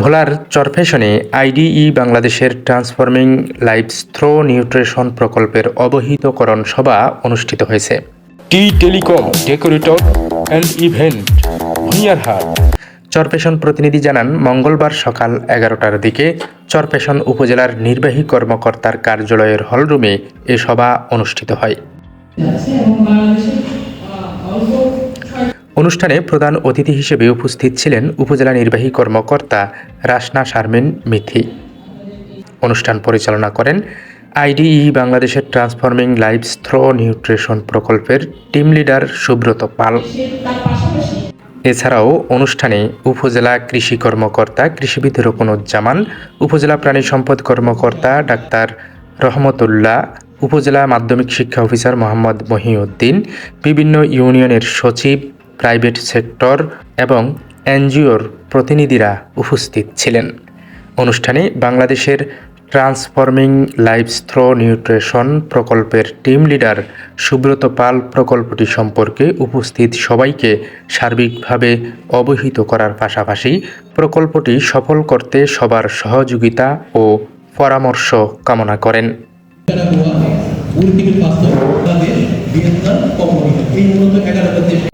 ভোলার চরফেশনে আইডিই বাংলাদেশের ট্রান্সফর্মিং লাইফস থ্রো নিউট্রিশন প্রকল্পের অবহিতকরণ সভা অনুষ্ঠিত হয়েছে। T telecom decorator and event Bhuiyarhat Charpeshan প্রতিনিধি জানান মঙ্গলবার সকাল এগারোটার দিকে চরপেশন উপজেলার নির্বাহী কর্মকর্তার কার্যালয়ের হলরুমে এ সভা অনুষ্ঠিত হয়। অনুষ্ঠানে প্রধান অতিথি হিসেবে উপস্থিত ছিলেন উপজেলা নির্বাহী কর্মকর্তা রাসনা শারমিন মিথি। অনুষ্ঠান পরিচালনা করেন আইডিই বাংলাদেশের ট্রান্সফর্মিং লাইফস থ্রো নিউট্রিশন প্রকল্পের টিম লিডার সুব্রত পাল। এছাড়াও অনুষ্ঠানে উপজেলা কৃষি কর্মকর্তা কৃষিবিদ রোকনুজ্জামান, উপজেলা প্রাণী সম্পদ কর্মকর্তা ডাক্তার রহমতুল্লাহ উপজেলা মাধ্যমিক শিক্ষা অফিসার মোহাম্মদ মহিউদ্দিন, বিভিন্ন ইউনিয়নের সচিব, প্রাইভেট সেক্টর এবং এনজিওর প্রতিনিধিরা উপস্থিত ছিলেন। অনুষ্ঠানে বাংলাদেশের ট্রান্সফর্মিং লাইফস থ্রো নিউট্রিশন প্রকল্পের টিম লিডার সুব্রত পাল প্রকল্পটি সম্পর্কে উপস্থিত সবাইকে সার্বিকভাবে অবহিত করার পাশাপাশি প্রকল্পটি সফল করতে সবার সহযোগিতা ও পরামর্শ কামনা করেন। নিকারাগুয়া উরুগুয়ে পাঁচ বাংলাদেশ ভিয়েতনাম কম্বোডিয়া এই মূলত এগারোটা